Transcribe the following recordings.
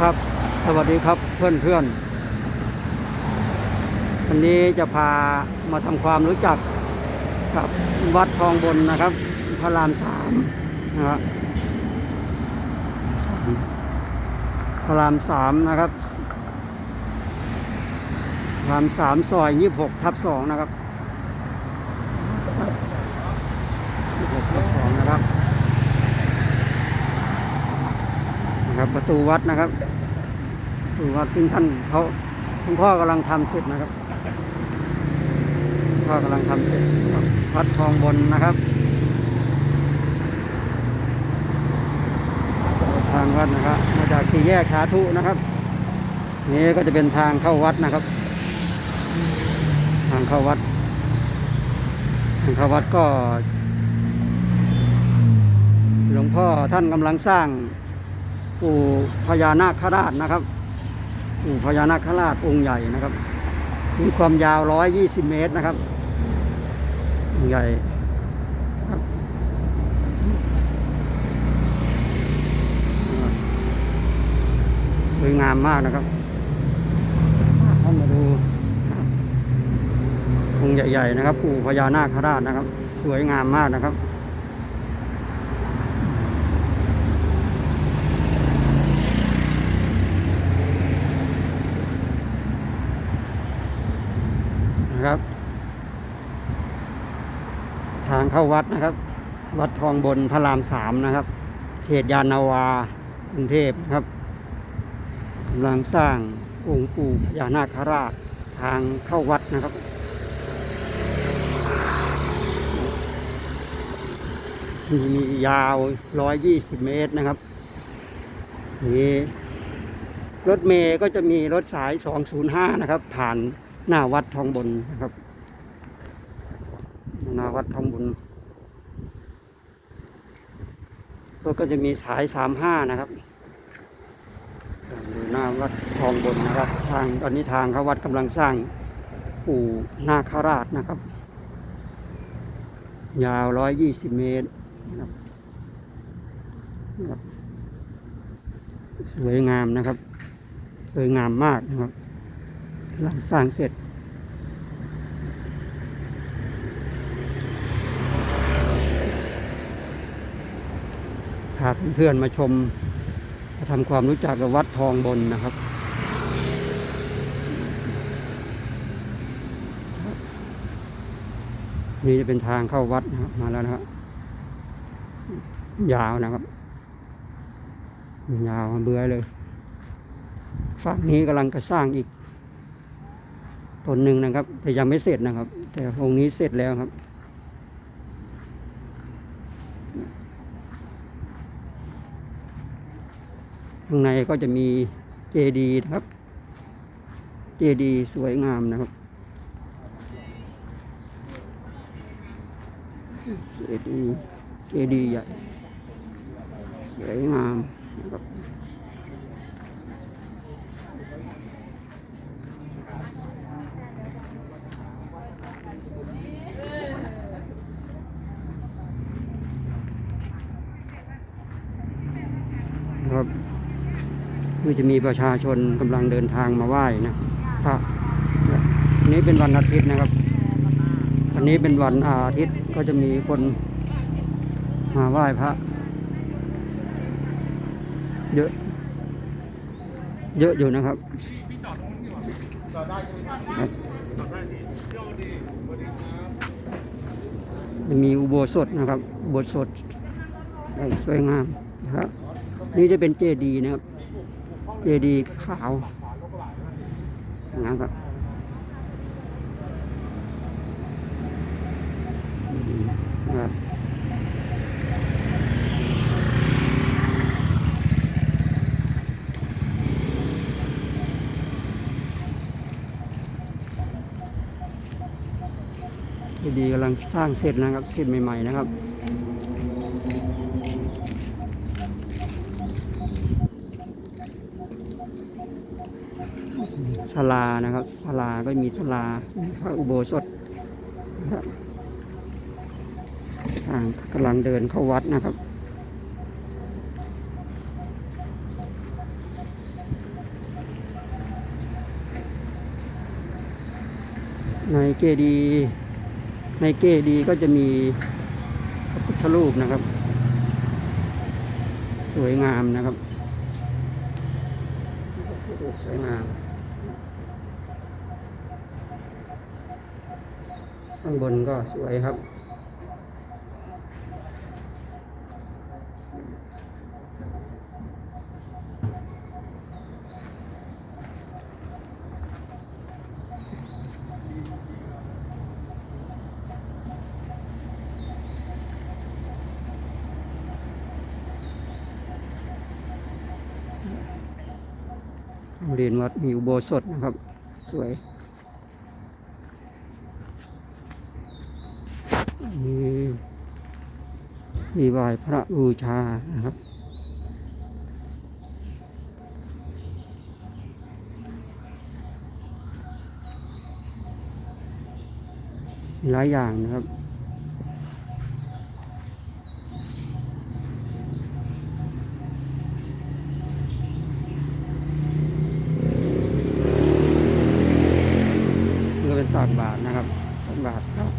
ครับ สวัสดีครับเพื่อนเพื่อนๆวันนี้จะพามาทำความรู้จักกับวัดทองบนนะครับ พระรามสามนะครับพระรามสามนะครับพระรามสามซอยยี่หกทับสองนะครับยี่หกทับสองนะครับ นะครับ ประตูวัดนะครับประตูวัดซึ่งท่านเขาคุณพ่อกำลังทำเสร็จนะครับพ่อกำลังทำเสร็จวัดทองบนนะครับ ทางวัดนะครับ มาจากสี่แยกสาธุนะครับ นี่ก็จะเป็นทางเข้าวัดนะครับ ทางเข้าวัดทางเข้าวัดก็ หลวงพ่อท่านกำลังสร้าง ปู่พญานาคราชนะครับปู่พญานาคราชองค์ใหญ่นะครับ มีความยาว120เมตรนะครับองค์ใหญ่ครับสวยงามมากนะครับท่านมาดูองค์ใหญ่ ๆ นะครับ ปู่พญานาคราชนะครับ สวยงามมากนะครับ นะครับ ทางเข้าวัดนะครับ วัดทองบนพระรามสามนะครับ เขตยานนาวากรุงเทพนะครับกำลังสร้างองค์ปู่พญานาคราชทางเข้าวัดนะครับมียาว120เมตรนะครับนี่รถเมย์ก็จะมีรถสาย 205 นะครับ ผ่าน หน้าวัดทองบนนะครับหน้าวัดทองบนรถก็จะมีสาย35นะครับอยู่หน้าวัดทองบนนะครับทางตอนนี้ทางเขาวัดกำลังสร้างปู่นาคราชนะครับ ยาว120เมตรนะครับนะครับสวยงามนะครับ สวยงามมากนะครับ กำลังสร้างเสร็จ พาเพื่อนๆมาชมมาทำความรู้จักกับวัดทองบนนะครับ นี่จะเป็นทางเข้าวัดนะครับมาแล้วนะครับยาวนะครับ ยาวเบื่อเลยฝั่งนี้กำลังจะสร้างอีก ตนหนึ่งนะครับ แต่ยังไม่เสร็จนะครับ แต่องค์นี้เสร็จแล้วครับ ข้างในก็จะมีเจดีย์ครับ เจดีย์สวยงามนะครับ เจดีย์เจดีย์ใหญ่สวยงามนะครับ คือจะมีประชาชนกำลังเดินทางมาไหว้นะพระอันนี้เป็นวันอาทิตย์นะครับอันนี้เป็นวันอาทิตย์ก็จะมีคนมาไหว้พระ เยอะ เยอะอยู่นะครับจะมีอุโบสถนะครับอุโบสถสวยงามนะครับนี่จะเป็นเจดีย์นะครับ เจดีขาวนะครับครับเจดีกำลังสร้างเสร็จนะครับ เสร็จใหม่ ๆ นะครับ ศาลานะครับศาลาก็มีศาลาพระอุโบสถนะคกำลังเดินเข้าวัดนะครับในเกดีในเกดีก็จะมีพระพุทธรูปนะครับ สวยงามนะครับสวยงาม ข้างบนก็สวยครับโรงเรียนวัดมีอุโบสถนะครับ สวย มี มีไหว้พระบูชานะครับ หลายอย่างนะครับนี่ก็เป็นตักบาทนะครับตักบาทครับ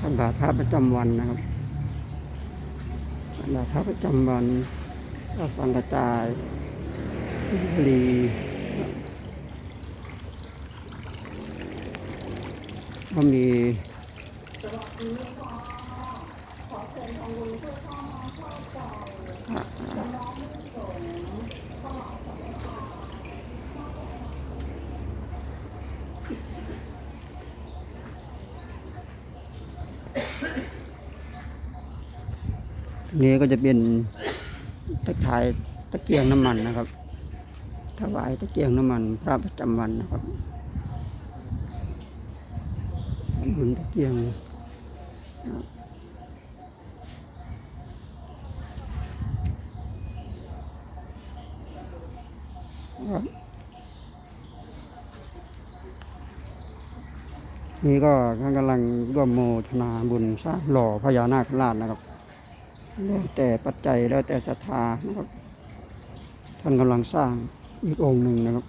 ตักบาทพระประจำวันนะครับ ตักบาทพระประจำวันก็สังกระจายสิงห์ลีก็มี นี่ก็จะเป็นตะขายตะเกียงน้ำมันนะครับถวายตะเกียงน้ำมันพระประจำวันนะครับหมุนตะเกียงนี่ก็ท่านกำลังร่วมโมทนาบุญสร้างหล่อพญานาคราชนะครับ แล้วแต่ปัจจัยแล้วแต่ศรัทธานะครับ ท่านกำลังสร้างอีกองค์หนึ่งนะครับ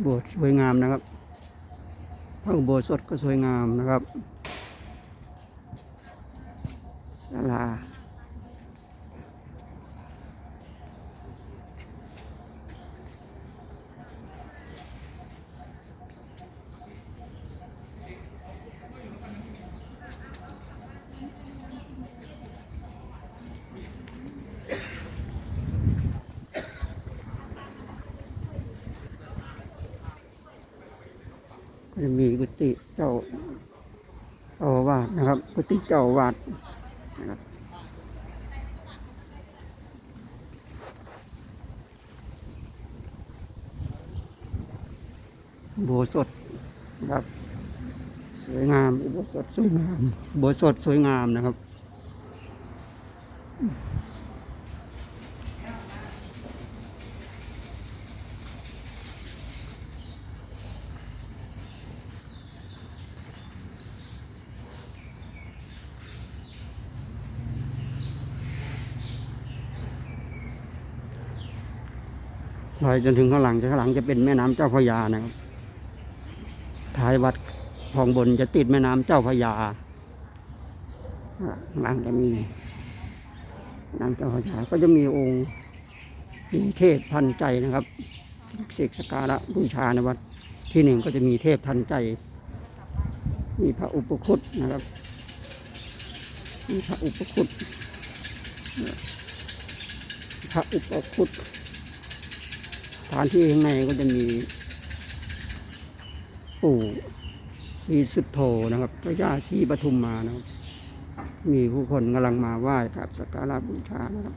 โบสถ์สวยงามนะครับพระอุโบสถก็สวยงามนะครับศาลา จะมีกุฏิเจ้าเจ้าวาดนะครับ กุฏิเจ้าวาดนะครับโบสถนะครับ สวยงามอุโบสถสวยงามโบสถสวยงามนะครับ ไปจนถึงข้างหลังข้างหลังจะเป็นแม่น้ำเจ้าพระยานะครับท้ายวัดคลองบนจะติดแม่น้ำเจ้าพระยาข้างหลังจะมีน้ำเจ้าพระยาก็จะมีองค์มีเทพทันใจนะครับเสกสการะบูชาในวัดที่หนึ่งก็จะมีเทพทันใจ มีพระอุปคุตนะครับ มีพระอุปคุตพระอุปคุต ถานที่ข้างในก็จะมีปู่ศรีสุดโธนะครับ พระยาศรีปทุมมานะครับ มีผู้คนกำลังมาไหว้กราบสักการะบูชานะครับ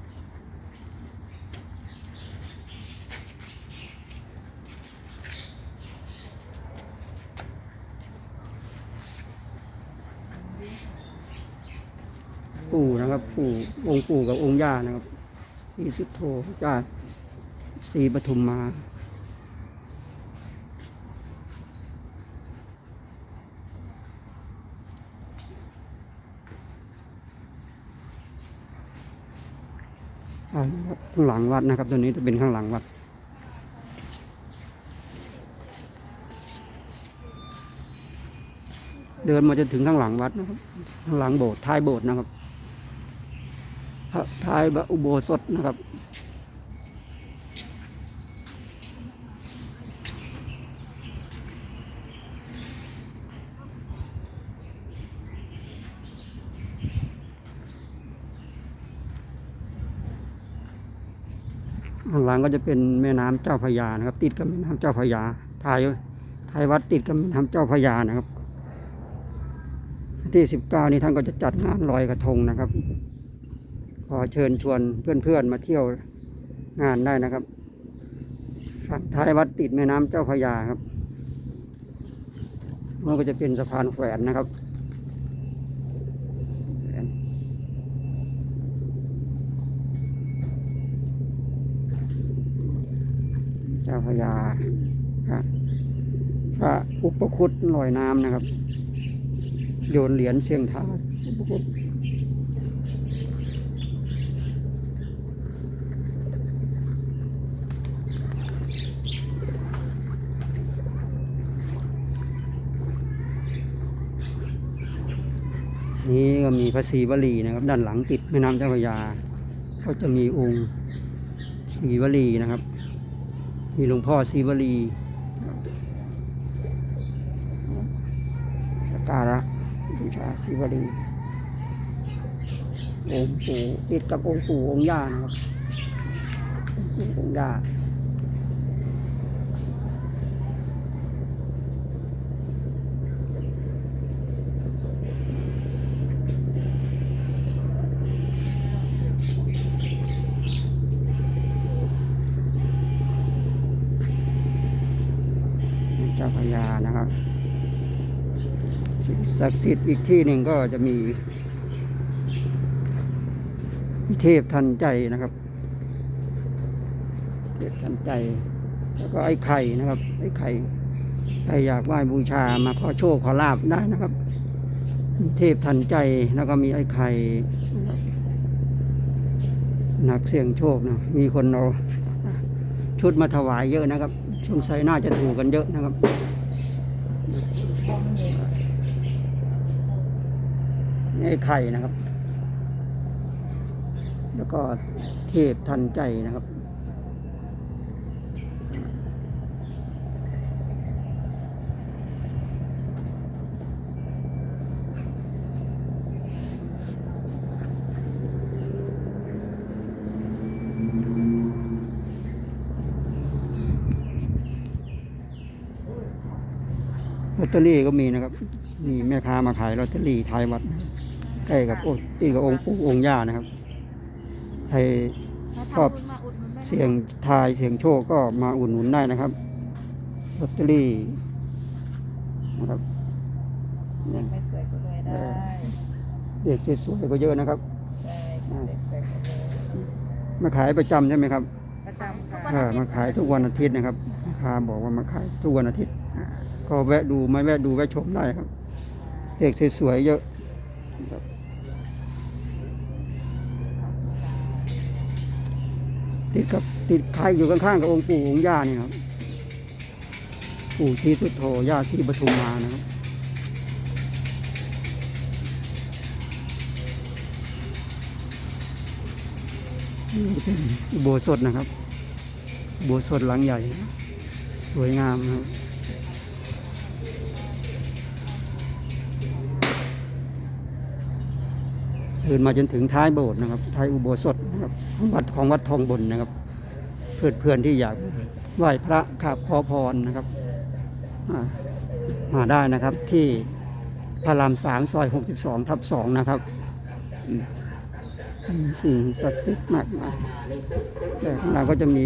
ปู่นะครับปู่องค์ปู่กับองค์ย่านะครับศรีสุดโธพระเจ้า ศรีปทุมมา ข้างหลังวัดนะครับ ตัวนี้จะเป็นข้างหลังวัดเดินมาจนถึงข้างหลังวัดนะครับ ข้างหลังโบสถ์ท้ายโบสถ์นะครับท้ายอุโบสถนะครับ ข้างหลังก็จะเป็นแม่น้ำเจ้าพระยานะครับ ติดกับแม่น้ำเจ้าพระยาท้ายท้ายวัดติดกับแม่น้ำเจ้าพระยานะครับที่สิบเก้านี้ท่านก็จะจัดงานลอยกระทงนะครับ ขอเชิญชวนเพื่อนๆมาเที่ยวงานได้นะครับฝั่งท้ายวัดติดแม่น้ำเจ้าพระยาครับมันก็จะเป็นสะพานแขวนนะครับาพระยาพระพระอุปคุตลอยน้ำนะครับ โยนเหรียญเสียงทาอุปคุตนี่ก็มีพระศรีวลีนะครับ ด้านหลังติดแม่น้ำเจ้าพระยา ก็จะมีองค์ศรีวลีนะครับ มีหลวงพ่อศรีวลีสัการะบูชาศรีวลีองค์ปู่ติดกับองค์ปู่องค์ย่านะครับองค์ปู่องค์ย่า เจ้าพระยานะครับสิ่งศักดิ์สิทธิ์อีกที่หนึ่งก็จะมีพิเทพทันใจนะครับ เทพทันใจ แล้วก็ไอ้ไข่นะครับ ไอ้ไข่ใครอยากไหว้บูชามาขอโชคขอลาบได้นะครับ มีเทพทันใจแล้วก็มีไอ้ไข่นักเสี่ยงโชคนะมีคนเอาชุดมาถวายเยอะนะครับสงสัยน่าจะถูกกันเยอะนะครับ ไอ้ไข่นะครับ แล้วก็เทพทันใจนะครับ ลอตเตอรี่ก็มีนะครับ มีแม่ค้ามาขายลอตเตอรี่ท้ายวัดนะ ใกล้กับโอ้ตีกับองค์ปู่องค์ย่านะครับใครชอบเสียงทายเสียงโชคก็มาอุดหนุนได้นะครับลอตเตอรี่นะครับเนี่ยไม่สวยก็รวยได้เด็กสวยๆก็เยอะนะครับใช่เด็กสวยก็รวยมาขายประจำใช่ไหมครับประจำค่ะเออมาขายทุกวันอาทิตย์นะครับแม่ค้าบอกว่ามาขายทุกวันอาทิตย์ ก็แวะดูไม่แวะดูแวะชมได้ครับเด็กสวยๆเยอะครับ ติดกับติดใครอยู่ข้างๆกับองค์ปู่องค์ย่านี่ครับ ปู่ที่สุดโธย่าที่ปทุมมานะครับนี่เป็นโบสถนะครับ โบสถหลังใหญ่ สวยงามนะครับ เดินมาจนถึงท้ายโบสถ์นะครับ ท้ายอุโบสถนะครับวัดของวัดทองบนนะครับ เพื่อนเพื่อนที่อยากไหว้พระกราบขอพรนะครับมาได้นะครับที่พระรามสามซอยหกสิบสองทับสองนะครับสิ่งศักดิ์สิทธิ์มากมายแต่ข้างหลังก็จะมี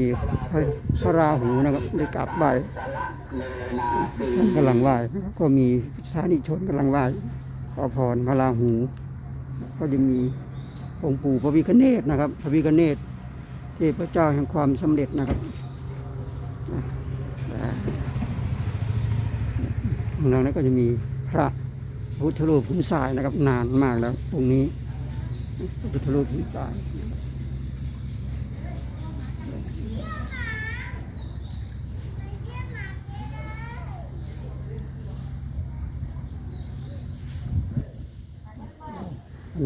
พระพระราหูนะครับได้กราบไหว้กำลังไหว้ก็มีสาธุชนกำลังไหว้ขอพรพระราหู ก็จะมีองค์ปู่พระวิคเนศนะครับ พระวิคเนศเทพเจ้าแห่งความสำเร็จนะครับข้างหลังนั้นก็จะมีพระพุทธรูปหินทรายนะครับ นานมากแล้วตรงนี้พุทธรูปหินทราย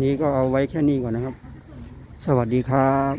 นี้ก็เอาไว้แค่นี้ก่อนนะครับ สวัสดีครับ